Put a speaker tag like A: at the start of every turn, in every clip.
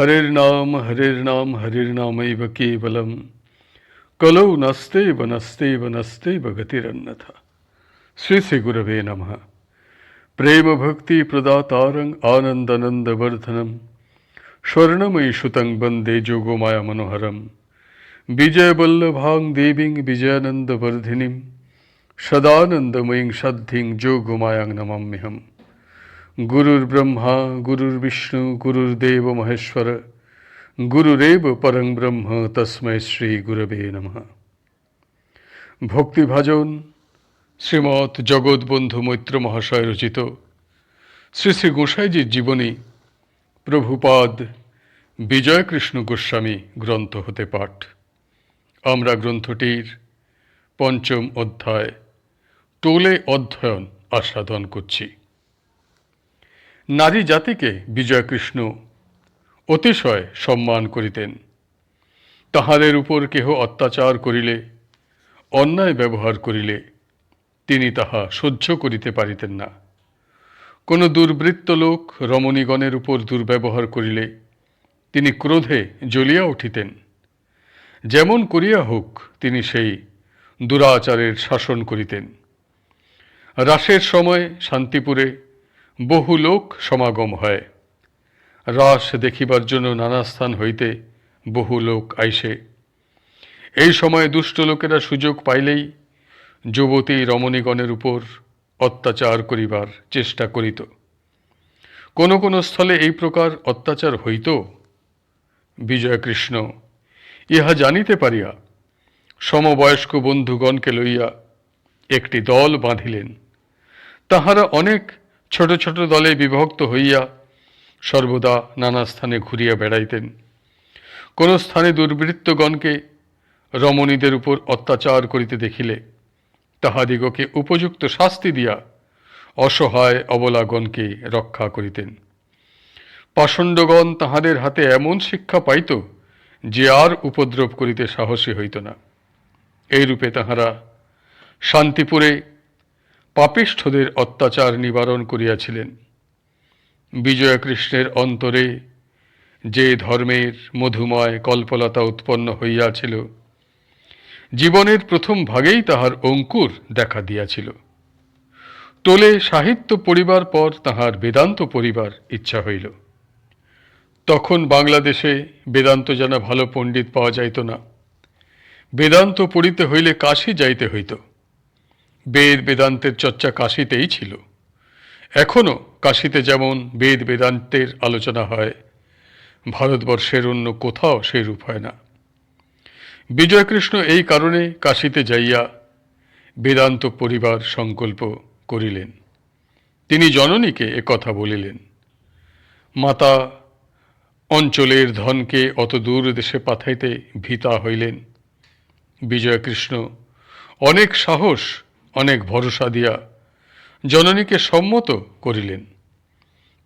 A: हरेर्नाम हरेर्नाम हरेर्नामैव केवलम। कलौ नस्ते वनस्ते गतिरन्न था श्री श्री गुरव नम। प्रेम भक्ति प्रदातारं आनन्दनन्दवर्धनं स्वर्णमयी सुतं वंदे जोगोमाया मनोहरं विजयवल्लभां सदानंदमयी विजयानन्दवर्धिनीं सदानन्दमयीं सद्धिं जोगोमायां नमाम्यहम्। গুরুর ব্রহ্মা গুরুর বিষ্ণু গুরুর্দেব মহেশ্বর গুরুরেব পরং ব্রহ্ম তস্মৈ শ্রী গুরবে নমঃ ভক্তিভাজন শ্রীমৎ জগৎবন্ধু মৈত্র মহাশয় রচিত শ্রী শ্রী গোসাইজির জীবনী প্রভুপাদ বিজয়কৃষ্ণ গোস্বামী গ্রন্থ হতে পাঠ আমরা গ্রন্থটির পঞ্চম অধ্যায় টোলে অধ্যয়ন আস্বাদন করছি নারী জাতিকে বিজয়কৃষ্ণ অতিশয় সম্মান করিতেন। তাহাদের উপর কেহ অত্যাচার করিলে, অন্যায় ব্যবহার করিলে তিনি তাহা সহ্য করিতে পারিতেন না। কোনো দুর্বৃত্ত লোক রমণীগণের উপর দুর্ব্যবহার করিলে তিনি ক্রোধে জ্বলিয়া উঠিতেন। যেমন করিয়া হোক, তিনি সেই দুরাচারের শাসন করিতেন। রাসের সময় শান্তিপুরে বহু লোক সমাগম হয়। রাস দেখিবার জন্য নানা স্থান হইতে বহু লোক আইসে। এই সময় দুষ্ট লোকেরা সুযোগ পাইলেই যুবতী রমণীগণের উপর অত্যাচার করিবার চেষ্টা করিত। কোনো কোনো স্থলে এই প্রকার অত্যাচার হইত? বিজয়কৃষ্ণ, ইহা জানিতে পারিয়া সমবয়স্ক বন্ধুগণকে লইয়া একটি দল বাঁধিলেন। তাহারা অনেক ছোট ছোট দলে বিভক্ত হইয়া সর্বদা নানা স্থানে ঘুরিয়া বেড়াইতেন। কোন স্থানে দুর্বৃত্তগণকে রমণীদের উপর অত্যাচার করিতে দেখিলে তাহাদিগকে উপযুক্ত শাস্তি দিয়া অসহায় অবলাগণকে রক্ষা করিতেন। পাষণ্ডগণ তাহাদের হাতে এমন শিক্ষা পাইত যে আর উপদ্রব করিতে সাহসী হইত না। এইরূপে তাহারা শান্তিপুরে পাপিষ্ঠদের অত্যাচার নিবারণ করিয়াছিলেন। বিজয়কৃষ্ণের অন্তরে যে ধর্মের মধুময় কল্পলতা উৎপন্ন হইয়াছিল, জীবনের প্রথম ভাগেই তাহার অঙ্কুর দেখা দিয়াছিল। তোলে সাহিত্য পড়িবার পর তাহার বেদান্ত পড়িবার ইচ্ছা হইল। তখন বাংলাদেশে বেদান্ত জানা ভালো পণ্ডিত পাওয়া যাইত না। বেদান্ত পড়িতে হইলে কাশী যাইতে হইত। বেদ বেদান্তের চর্চা কাশীতেই ছিল। এখনও কাশীতে যেমন বেদ বেদান্তের আলোচনা হয়, ভারতবর্ষের অন্য কোথাও সেরূপ হয় না। বিজয়কৃষ্ণ এই কারণে কাশীতে যাইয়া বেদান্ত পরিবার সংকল্প করিলেন। তিনি জননীকে কথা বলিলেন, মাতা, অঞ্চলের ধনকে অত দূর দেশে পাঠাইতে ভীতা হইলেন। বিজয়কৃষ্ণ, অনেক সাহস অনেক ভরসা দিয়া জননীকে সম্মত করিলেন।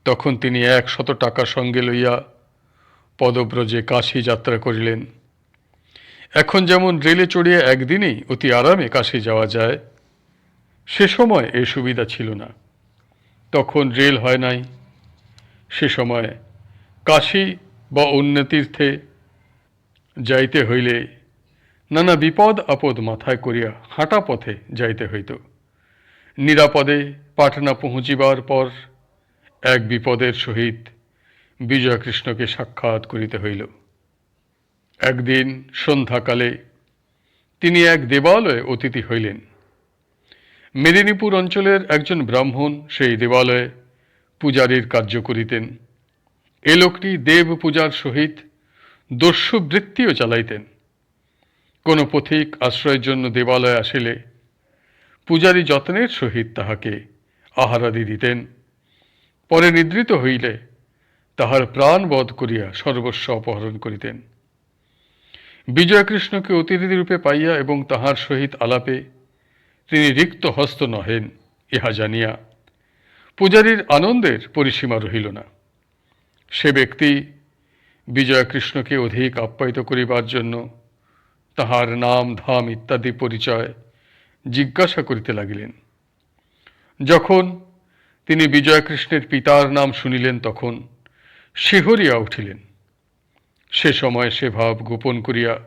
A: তখন তিনি একশত টাকা সঙ্গে লইয়া পদব্রজে কাশী যাত্রা করিলেন। এখন যেমন রেলে চড়িয়া একদিনেই অতি আরামে কাশী যাওয়া যায়, সে সময় এ সুবিধা ছিল না। তখন রেল হয় নাই। সে সময় কাশী বা অন্য তীর্থে যাইতে হইলে নানা বিপদ আপদ মাথায় করিয়া হাঁটা পথে যাইতে হইত। নিরাপদে পাটনা পৌঁছিবার পর এক বিপদের সহিত বিজয়কৃষ্ণকে সাক্ষাৎ করিতে হইল। একদিন সন্ধ্যাকালে তিনি এক দেবালয়ে অতিথি হইলেন। মেদিনীপুর অঞ্চলের একজন ব্রাহ্মণ সেই দেবালয়ে পূজারীর কার্য করিতেন। এ লোকটি দেব পূজার সহিত দস্যুবৃত্তিও চালাইতেন। কোনো পথিক আশ্রয়ের জন্য দেবালয়ে আসিলে পূজারী যত্নের সহিত তাহাকে আহারাদি দিতেন। পরে নিদ্রিত হইলে তাহার প্রাণ বধ করিয়া সর্বস্ব অপহরণ করিতেন। বিজয়কৃষ্ণকে অতিথি রূপে পাইয়া এবং তাহার সহিত আলাপে তিনি রিক্ত হস্ত নহেন ইহা জানিয়া পূজারীর আনন্দের পরিসীমা রহিল না। সে ব্যক্তি বিজয়কৃষ্ণকে অধিক আপ্যায়িত করিবার জন্য তাহার নাম, ধাম ইত্যাদি পরিচয় জিজ্ঞাসা করিতে লাগিলেন। যখন তিনি বিজয়কৃষ্ণের পিতার নাম শুনিলেন তখন শিহরিয়া উঠিলেন। সে সময় সে ভাব গোপন করিয়া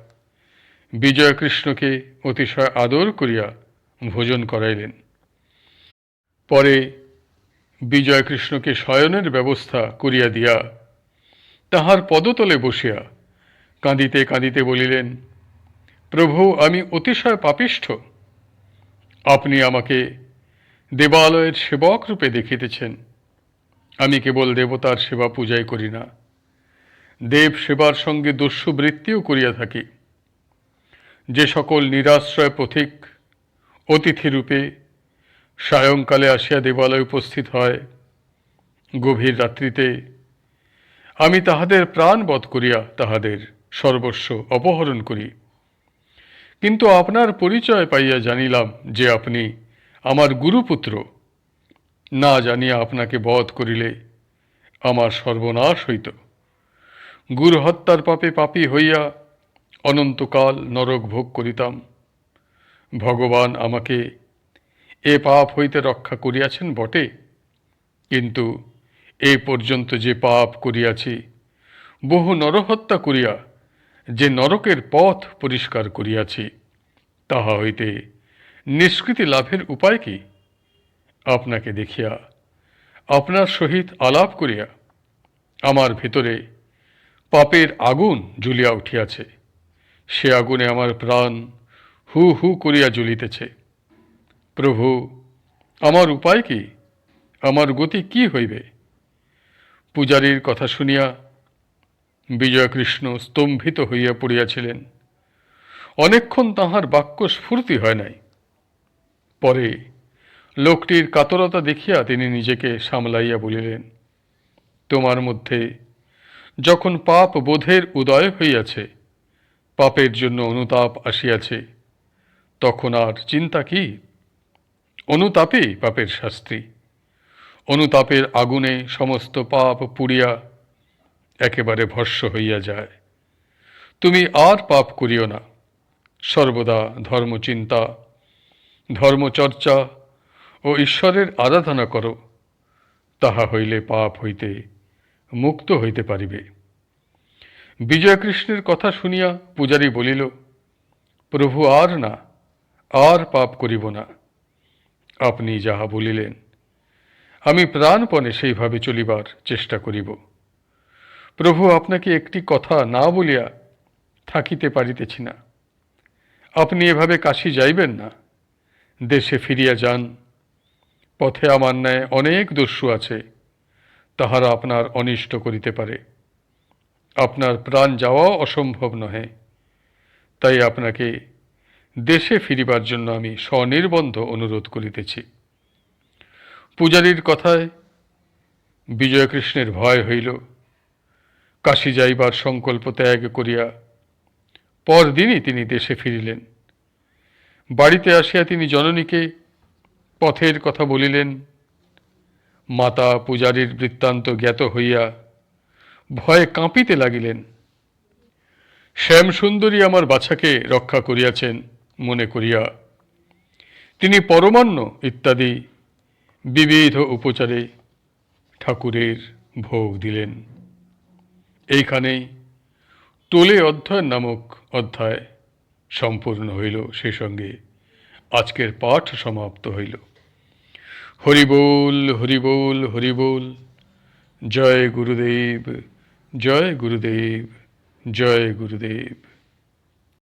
A: বিজয়কৃষ্ণকে অতিশয় আদর করিয়া ভোজন করাইলেন। পরে বিজয়কৃষ্ণকে শয়নের ব্যবস্থা করিয়া দিয়া তাহার পদতলে বসিয়া কাঁদিতে কাঁদিতে বলিলেন প্রভু, আমি অতিশয় পাপিষ্ঠ। আপনি আমাকে দেবালয়ের সেবক রূপে দেখিতেছেন। আমি কেবল দেবতার সেবা পূজাই করি না। দেব সেবার সঙ্গে দস্যুবৃত্তিও করিয়া থাকি। যে সকল নিরাশ্রয় পথিক অতিথিরূপে সায়ংকালে আসিয়া দেবালয়ে উপস্থিত হয়, গভীর রাত্রিতে আমি তাহাদের প্রাণবধ করিয়া তাহাদের সর্বস্ব অপহরণ করি। কিন্তু আপনার পরিচয় পাইয়া জানিলাম যে আপনি আমার গুরুপুত্র। না জানিয়া আপনাকে বধ করিলে আমার সর্বনাশ হইত। গুরু হত্যার পাপে পাপী হইয়া অনন্তকাল নরক ভোগ করিতাম। ভগবান আমাকে এ পাপ হইতে রক্ষা করিয়াছেন বটে। কিন্তু এ পর্যন্ত যে পাপ করিয়াছি, বহু নরহত্যা করিয়া যে নরকের পথ পরিষ্কার করিয়াছি, তাহা হইতে নিষ্কৃতি লাভের উপায় কি? আপনাকে দেখিয়া, আপনার সহিত আলাপ করিয়া আমার ভিতরে পাপের আগুন জ্বলিয়া উঠিয়াছে। সে আগুনে আমার প্রাণ হু হু করিয়া জ্বলিতেছে। প্রভু, আমার উপায় কি? আমার গতি কি হইবে? পূজারীর কথা শুনিয়া বিজয়কৃষ্ণ স্তম্ভিত হইয়া পড়িয়াছিলেন। অনেকক্ষণ তাহার বাক্য স্ফূর্তি হয় নাই। পরে লোকটির কাতরতা দেখিয়া তিনি নিজেকে সামলাইয়া বলিলেন, তোমার মধ্যে যখন পাপ বোধের উদয় হইয়াছে, পাপের জন্য অনুতাপ আসিয়াছে, তখন আর চিন্তা কি? অনুতাপই পাপের শাস্তি। অনুতাপের আগুনে সমস্ত পাপ পুড়িয়া একেবারে ভস্য হইয়া যায়। তুমি আর পাপ করিও না। সর্বদা ধর্মচিন্তা, ধর্মচর্চা ও ঈশ্বরের আরাধনা করো। তাহা হইলে পাপ হইতে মুক্ত হইতে পারিবে। বিজয়কৃষ্ণের কথা শুনিয়া পূজারী বলিল, প্রভু আর না, আর পাপ করিব না। আপনি যাহা বলিলেন, আমি প্রাণপণে সেইভাবে চলিবার চেষ্টা করিব। প্রভু আপনাকে একটি কথা না বলিয়া থাকিতে পারিতেছি না। আপনি এভাবে কাশি যাইবেন না। দেশে ফিরিয়া যান। পথে আমার ন্যায় অনেক দস্যু আছে। তাহারা আপনার অনিষ্ট করিতে পারে। আপনার প্রাণ যাওয়াও অসম্ভব নহে। তাই আপনাকে দেশে ফিরিবার জন্য আমি স্বনির্বন্ধ অনুরোধ করিতেছি। পূজারীর কথায় বিজয়কৃষ্ণের ভয় হইল। কাশী যাইবার সংকল্প ত্যাগ করিয়া পরদিনই তিনি দেশে ফিরিলেন। বাড়িতে আসিয়া তিনি জননীকে পথের কথা বলিলেন। মাতা পূজারীর বৃত্তান্ত জ্ঞাত হইয়া ভয়ে কাঁপিতে লাগিলেন। শ্যামসুন্দরী আমার বাছাকে রক্ষা করিয়াছেন মনে করিয়া। তিনি পরমান্ন ইত্যাদি বিবিধ উপচারে ঠাকুরের ভোগ দিলেন। এইখানেই তোলে অধ্যায় নামক অধ্যায় সম্পূর্ণ হইল সে সঙ্গে। আজকের পাঠ সমাপ্ত হইল। হরিবোল হরিবোল হরিবোল, জয় গুরুদেব জয় গুরুদেব জয় গুরুদেব।